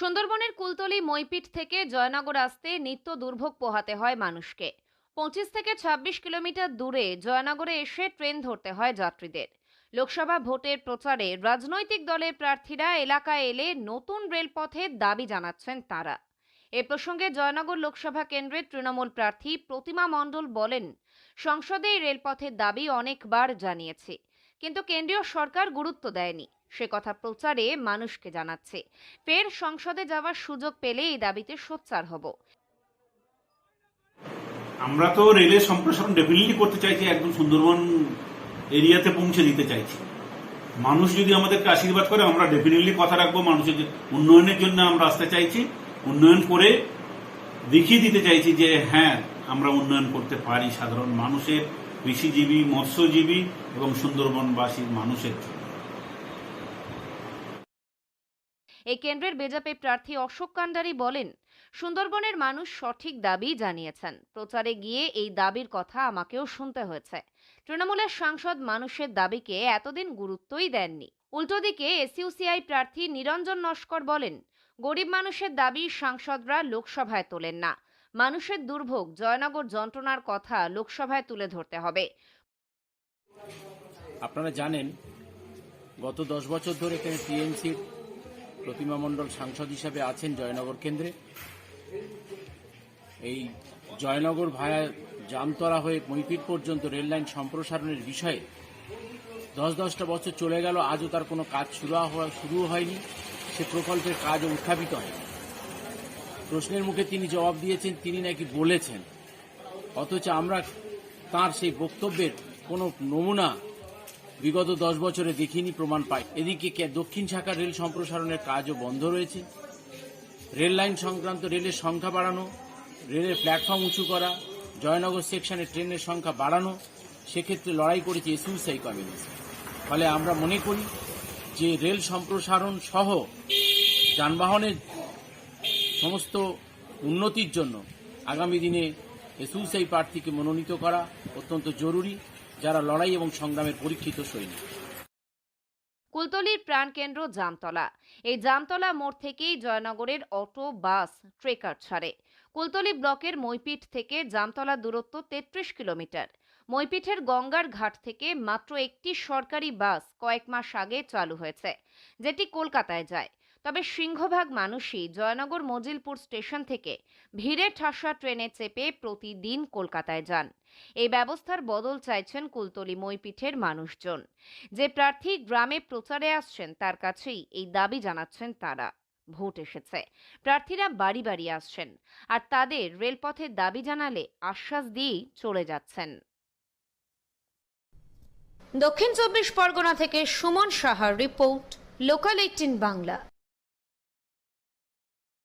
সুন্দরবনের কুলতলি মইপিট থেকে জয়নগর আসতে নিত্য দুর্ভোগ পোহাতে হয় মানুষকে। পঁচিশ থেকে ২৬ কিলোমিটার দূরে জয়নগরে এসে ট্রেন ধরতে হয় যাত্রীদের। লোকসভা ভোটের প্রচারে রাজনৈতিক দলের প্রার্থীরা এলাকায় এলে নতুন রেলপথের দাবি জানাচ্ছেন তারা। এ প্রসঙ্গে জয়নগর লোকসভা কেন্দ্রের তৃণমূল প্রার্থী প্রতিমা মণ্ডল বলেন, সংসদে রেলপথের দাবি অনেকবার জানিয়েছি, কিন্তু কেন্দ্রীয় সরকার গুরুত্ব দেয়নি। সে কথা প্রচারে মানুষকে জানাচ্ছে। ফের সংসদে যাওয়ার সুযোগ পেলে এই দাবিতে সোচ্চার হব। আমরা তো রেলের সম্প্রসারণ ডেফিনেটলি করতে চাইছি, একদম সুন্দরবন এরিয়াতে পৌঁছে দিতে চাইছি। মানুষ যদি আমাদেরকে আশীর্বাদ করে, আমরা ডেফিনেটলি কথা রাখব মানুষের উন্নয়নের জন্য আমরা আসতে চাইছি। উন্নয়ন করে দেখিয়ে দিতে চাইছি যে হ্যাঁ আমরা উন্নয়ন করতে পারি সাধারণ মানুষের, কৃষিজীবী, মৎস্যজীবী এবং সুন্দরবনবাসী মানুষের জন্য। এই কেন্দ্রের বেজাপে প্রার্থী অশোক কান্ডারি বলেন, সুন্দরবনের মানুষ সঠিক দাবি জানিয়েছেন। প্রচারে গিয়ে এই দাবির কথা আমাকেও শুনতে হয়েছে। তৃণমূলের সাংসদ মানুষের দাবিকে এতদিন গুরুত্বই দেননি। উল্টো দিকে এসইউসিআই প্রার্থী নিরঞ্জন নস্কর বলেন, গরিব মানুষের দাবি সাংসদরা লোকসভায় তোলেন না। মানুষের দুর্ভোগ, জয়নগর যন্ত্রণার কথা লোকসভায় তুলে ধরতে হবে। আপনারা জানেন, গত দশ বছর ধরে এখানে টিএমসির প্রতিমা মণ্ডল সাংসদ হিসাবে আছেন জয়নগর কেন্দ্রে। এই জয়নগর ভায়া জামতলা হয়ে মইপিট পর্যন্ত রেললাইন সম্প্রসারণের বিষয়ে দশ দশটা বছর চলে গেল, আজও তার কোনো কাজ শুরু হওয়া শুরু হয়নি। সে প্রকল্পের কাজও উত্থাপিত হয়নি। প্রশ্নের মুখে তিনি জবাব দিয়েছেন, তিনি নাকি বলেছেন। অথচ আমরা তার সেই বক্তব্যের কোনো নমুনা বিগত দশ বছরে দেখিনি প্রমাণ পাই। এদিকে দক্ষিণ শাখা রেল সম্প্রসারণের কাজও বন্ধ রয়েছে। রেল লাইন সংক্রান্ত রেলের সংখ্যা বাড়ানো, রেলের প্ল্যাটফর্ম উঁচু করা, জয়নগর সেকশনে ট্রেনের সংখ্যা বাড়ানো, সেক্ষেত্রে লড়াই করেছে এসইউসাই কমিউনিস্ট ফলে আমরা মনে করি যে রেল সম্প্রসারণ সহ যানবাহনের সমস্ত উন্নতির জন্য আগামী দিনে এসইউসাই প্রার্থীকে মনোনীত করা অত্যন্ত জরুরি। যারা লড়াই এবং সংগ্রামের পরীক্ষিত সৈনিক। কুলতলির প্রাণকেন্দ্র জামতলা। এই জামতলা মোড় থেকেই জয়নগরের অটো, বাস, ট্রেকার ছাড়ে। কুলতলি ব্লকের মইপিঠ থেকে জামতলা দূরত্ব তেত্রিশ কিলোমিটার। মইপিঠের গঙ্গার ঘাট থেকে মাত্র একটি সরকারি বাস কয়েক মাস আগে চালু হয়েছে, যেটি কলকাতায় যায়। তবে সিংহভাগ মানুষই জয়নগর মজিলপুর স্টেশন থেকে ভিড়ে ঠাসা ট্রেনে চেপে প্রতিদিন কলকাতায় যান। এই ব্যবস্থার বদল চাইছেন কুলতলি মইপিঠের মানুষজন। যে প্রার্থী গ্রামে প্রচারে আসছেন, তার কাছেই এই দাবি জানাচ্ছেন তারা। ভোট এসেছে। প্রার্থীরা বাড়ি বাড়ি আসছেন আর তাদের রেলপথের দাবি জানালে আশ্বাস দিয়েই চলে যাচ্ছেন। দক্ষিণ চব্বিশ পরগনা থেকে সুমন সাহার রিপোর্ট, লোকাল এইটিন বাংলা।